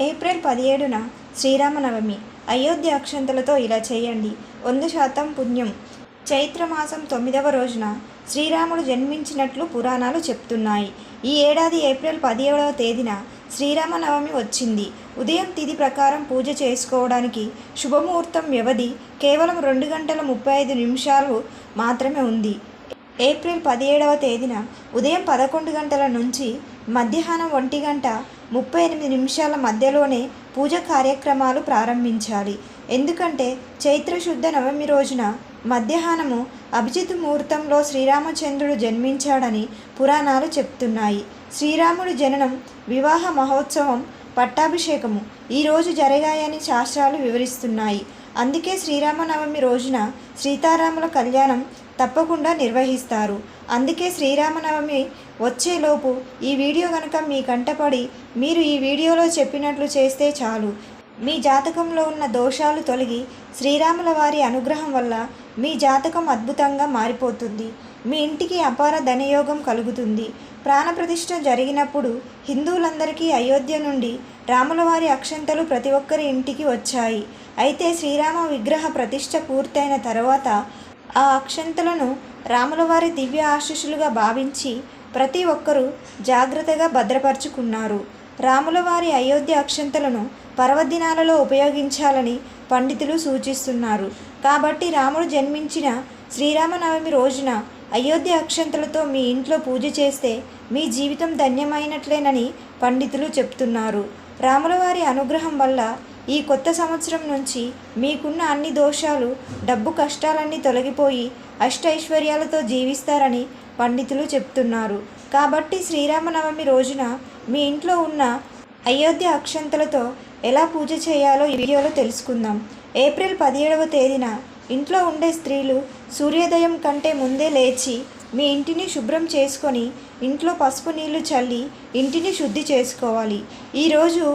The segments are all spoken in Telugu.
ఏప్రిల్ పదిహేడున శ్రీరామనవమి. అయోధ్య అక్షంతలతో ఇలా చేయండి. వంద శాతం పుణ్యం. చైత్రమాసం తొమ్మిదవ రోజున శ్రీరాముడు జన్మించినట్లు పురాణాలు చెప్తున్నాయి. ఈ ఏడాది ఏప్రిల్ పదిహేడవ తేదీన శ్రీరామనవమి వచ్చింది. ఉదయం తిథి ప్రకారం పూజ చేసుకోవడానికి శుభముహూర్తం వ్యవధి కేవలం రెండు గంటల ముప్పై ఐదు నిమిషాలు మాత్రమే ఉంది. ఏప్రిల్ పదిహేడవ తేదీన ఉదయం పదకొండు గంటల నుంచి మధ్యాహ్నం ఒంటి గంట ముప్పై ఎనిమిది నిమిషాల మధ్యలోనే పూజ కార్యక్రమాలు ప్రారంభించాలి. ఎందుకంటే చైత్రశుద్ధ నవమి రోజున మధ్యాహ్నము అభిజిత్ ముహూర్తంలో శ్రీరామచంద్రుడు జన్మించాడని పురాణాలు చెప్తున్నాయి. శ్రీరాముడు జననం వివాహ మహోత్సవం పట్టాభిషేకము ఈరోజు జరిగాయని శాస్త్రాలు వివరిస్తున్నాయి. అందుకే శ్రీరామనవమి రోజున సీతారాముల కళ్యాణం తప్పకుండా నిర్వహిస్తారు. అందుకే శ్రీరామనవమి వచ్చేలోపు ఈ వీడియో కనుక మీ కంటపడి మీరు ఈ వీడియోలో చెప్పినట్లు చేస్తే చాలు. మీ జాతకంలో ఉన్న దోషాలు తొలగి శ్రీరాముల వారి అనుగ్రహం వల్ల మీ జాతకం అద్భుతంగా మారిపోతుంది. మీ ఇంటికి అపార ధనయోగం కలుగుతుంది. ప్రాణప్రతిష్ఠ జరిగినప్పుడు హిందువులందరికీ అయోధ్య నుండి రాములవారి అక్షంతలు ప్రతి ఒక్కరి ఇంటికి వచ్చాయి. అయితే శ్రీరామ విగ్రహ ప్రతిష్ఠ పూర్తయిన తర్వాత ఆ అక్షంతలను రాములవారి దివ్య ఆశీస్సులుగా భావించి ప్రతి ఒక్కరూ జాగ్రత్తగా భద్రపరుచుకున్నారు. రాములవారి అయోధ్య అక్షంతలను పర్వదినాలలో ఉపయోగించాలని పండితులు సూచిస్తున్నారు. కాబట్టి రాముడు జన్మించిన శ్రీరామనవమి రోజున అయోధ్య అక్షంతలతో మీ ఇంట్లో పూజ చేస్తే మీ జీవితం ధన్యమైనట్లేనని పండితులు చెప్తున్నారు. రాములవారి అనుగ్రహం వల్ల ఈ కొత్త సంవత్సరం నుంచి మీకున్న అన్ని దోషాలు డబ్బు కష్టాలన్నీ తొలగిపోయి అష్టైశ్వర్యాలతో జీవిస్తారని పండితులు చెప్తున్నారు. కాబట్టి శ్రీరామనవమి రోజున మీ ఇంట్లో ఉన్న అయోధ్య అక్షంతలతో ఎలా పూజ చేయాలో ఈ వీడియోలో తెలుసుకుందాం. ఏప్రిల్ పదిహేడవ తేదీన ఇంట్లో ఉండే స్త్రీలు సూర్యోదయం కంటే ముందే లేచి మీ ఇంటిని శుభ్రం చేసుకొని ఇంట్లో పసుపు నీళ్ళు చల్లి ఇంటిని శుద్ధి చేసుకోవాలి. ఈరోజు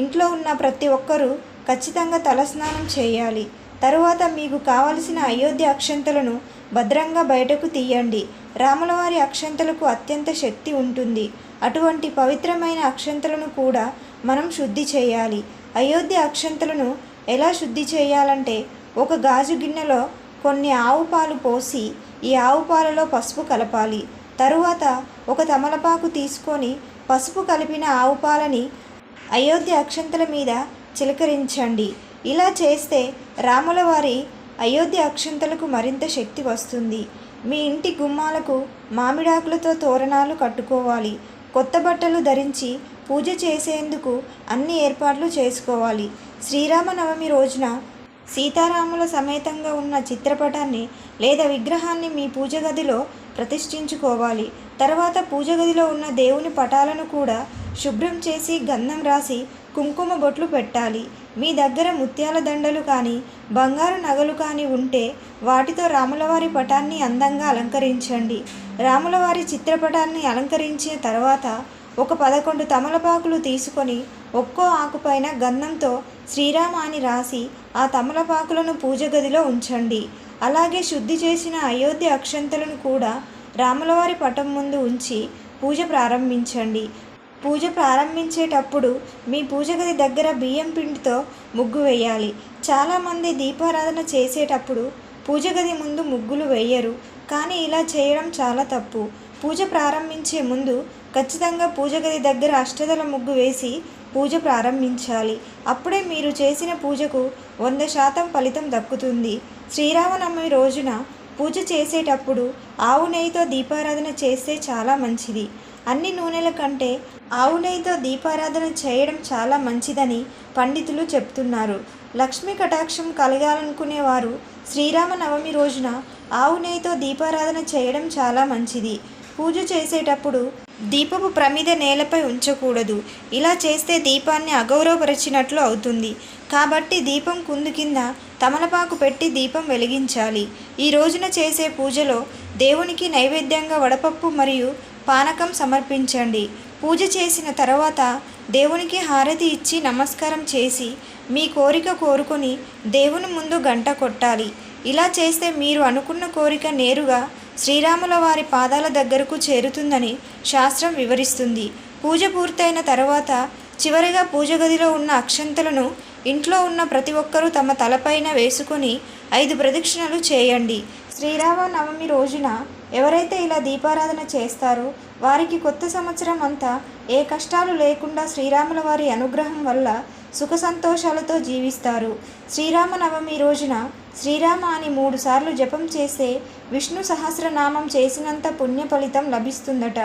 ఇంట్లో ఉన్న ప్రతి ఒక్కరూ ఖచ్చితంగా తలస్నానం చేయాలి. తరువాత మీకు కావలసిన అయోధ్య అక్షంతలను భద్రంగా బయటకు తీయండి. రాములవారి అక్షంతలకు అత్యంత శక్తి ఉంటుంది. అటువంటి పవిత్రమైన అక్షంతలను కూడా మనం శుద్ధి చేయాలి. అయోధ్య అక్షంతలను ఎలా శుద్ధి చేయాలంటే ఒక గాజు గిన్నెలో కొన్ని ఆవు పాలు పోసి ఈ ఆవు పాలలో పసుపు కలపాలి. తరువాత ఒక తమలపాకు తీసుకొని పసుపు కలిపిన ఆవు పాలని అయోధ్య అక్షంతల మీద చిలకరించండి. ఇలా చేస్తే రాముల వారి అయోధ్య అక్షంతలకు మరింత శక్తి వస్తుంది. మీ ఇంటి గుమ్మాలకు మామిడాకులతో తోరణాలు కట్టుకోవాలి. కొత్త బట్టలు ధరించి పూజ చేసేందుకు అన్ని ఏర్పాట్లు చేసుకోవాలి. శ్రీరామనవమి రోజున సీతారాముల సమేతంగా ఉన్న చిత్రపటాన్ని లేదా విగ్రహాన్ని మీ పూజ గదిలో ప్రతిష్ఠించుకోవాలి. తర్వాత పూజ గదిలో ఉన్న దేవుని పటాలను కూడా శుభ్రం చేసి గంధం రాసి కుంకుమ బొట్లు పెట్టాలి. మీ దగ్గర ముత్యాల దండలు కానీ బంగారు నగలు కానీ ఉంటే వాటితో రాములవారి పటాన్ని అందంగా అలంకరించండి. రాములవారి చిత్రపటాన్ని అలంకరించిన తర్వాత ఒక పదకొండు తమలపాకులు తీసుకొని ఒక్కో ఆకుపైన గంధంతో శ్రీరామ అని రాసి ఆ తమలపాకులను పూజ గదిలో ఉంచండి. అలాగే శుద్ధి చేసిన అయోధ్య అక్షంతలను కూడా రాములవారి పటం ముందు ఉంచి పూజ ప్రారంభించండి. పూజ ప్రారంభించేటప్పుడు మీ పూజ గది దగ్గర బియ్యం పిండితో ముగ్గు వేయాలి. చాలామంది దీపారాధన చేసేటప్పుడు పూజ గది ముందు ముగ్గులు వేయరు. కానీ ఇలా చేయడం చాలా తప్పు. పూజ ప్రారంభించే ముందు ఖచ్చితంగా పూజ గది దగ్గర అష్టదల ముగ్గు వేసి పూజ ప్రారంభించాలి. అప్పుడే మీరు చేసిన పూజకు వంద శాతం ఫలితం దక్కుతుంది. శ్రీరామనవమి రోజున పూజ చేసేటప్పుడు ఆవు నెయ్యితో దీపారాధన చేస్తే చాలా మంచిది. అన్ని నూనెల కంటే ఆవు నెయ్యితో దీపారాధన చేయడం చాలా మంచిదని పండితులు చెప్తున్నారు. లక్ష్మీ కటాక్షం కలగాలనుకునేవారు శ్రీరామనవమి రోజున ఆవు నెయ్యితో దీపారాధన చేయడం చాలా మంచిది. పూజ చేసేటప్పుడు దీపపు ప్రమిద నేలపై ఉంచకూడదు. ఇలా చేస్తే దీపాన్ని అగౌరవపరిచినట్లు అవుతుంది. కాబట్టి దీపం కుందు కింద తమలపాకు పెట్టి దీపం వెలిగించాలి. ఈ రోజున చేసే పూజలో దేవునికి నైవేద్యంగా వడపప్పు మరియు పానకం సమర్పించండి. పూజ చేసిన తర్వాత దేవునికి హారతి ఇచ్చి నమస్కారం చేసి మీ కోరిక కోరుకొని దేవుని ముందు గంట కొట్టాలి. ఇలా చేస్తే మీరు అనుకున్న కోరిక నేరుగా శ్రీరాముల వారి పాదాల దగ్గరకు చేరుతుందని శాస్త్రం వివరిస్తుంది. పూజ పూర్తయిన తర్వాత చివరిగా పూజ గదిలో ఉన్న అక్షంతలను ఇంట్లో ఉన్న ప్రతి ఒక్కరూ తమ తలపైన వేసుకొని ఐదు ప్రదక్షిణలు చేయండి. శ్రీరామ నవమి రోజున ఎవరైతే ఇలా దీపారాధన చేస్తారో వారికి కొత్త సంవత్సరం అంతా ఏ కష్టాలు లేకుండా శ్రీరాముల వారి అనుగ్రహం వల్ల సుఖ సంతోషాలతో జీవిస్తారు. శ్రీరామనవమి రోజున శ్రీరామ అని మూడు సార్లు జపం చేస్తే విష్ణు సహస్రనామం చేసినంత పుణ్య ఫలితం లభిస్తుందట.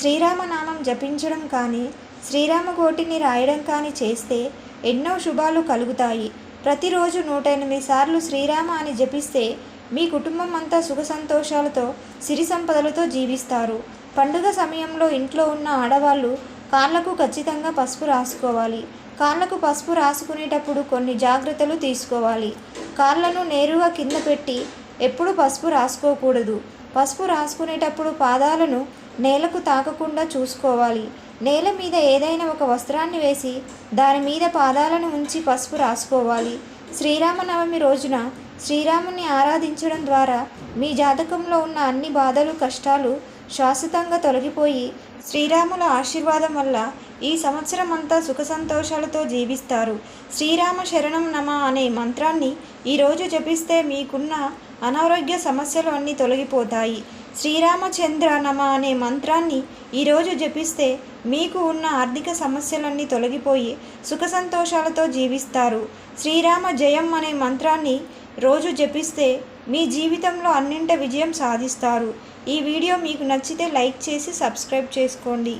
శ్రీరామనామం జపించడం కానీ శ్రీరామ కోటిని రాయడం కానీ చేస్తే ఎన్నో శుభాలు కలుగుతాయి. ప్రతిరోజు నూట ఎనిమిది సార్లు శ్రీరామ అని జపిస్తే మీ కుటుంబం అంతా సుఖ సంతోషాలతో సిరి సంపదలతో జీవిస్తారు. పండుగ సమయంలో ఇంట్లో ఉన్న ఆడవాళ్ళు కాళ్ళకు ఖచ్చితంగా పసుపు రాసుకోవాలి. కాళ్ళకు పసుపు రాసుకునేటప్పుడు కొన్ని జాగ్రత్తలు తీసుకోవాలి. కాళ్ళను నేరుగా కింద పెట్టి ఎప్పుడు పసుపు రాసుకోకూడదు. పసుపు రాసుకునేటప్పుడు పాదాలను నేలకు తాకకుండా చూసుకోవాలి. నేల మీద ఏదైనా ఒక వస్త్రాన్ని వేసి దాని మీద పాదాలను ఉంచి పసుపు రాసుకోవాలి. శ్రీరామనవమి రోజున శ్రీరాముని ఆరాధించడం ద్వారా మీ జాతకంలో ఉన్న అన్ని బాధలు కష్టాలు శాశ్వతంగా తొలగిపోయి శ్రీరాముల ఆశీర్వాదం వల్ల ఈ సంవత్సరం అంతా సుఖ సంతోషాలతో జీవిస్తారు. శ్రీరామ శరణం నమ అనే మంత్రాన్ని ఈరోజు జపిస్తే మీకున్న అనారోగ్య సమస్యలు అన్నీ తొలగిపోతాయి. శ్రీరామచంద్ర నమ అనే మంత్రాన్ని ఈరోజు జపిస్తే మీకు ఉన్న ఆర్థిక సమస్యలన్నీ తొలగిపోయి సుఖ సంతోషాలతో జీవిస్తారు. శ్రీరామ జయం అనే మంత్రాన్ని రోజు జపిస్తే మీ జీవితంలో అన్నింట విజయం సాధిస్తారు. ఈ వీడియో మీకు నచ్చితే లైక్ చేసి సబ్స్క్రైబ్ చేసుకోండి.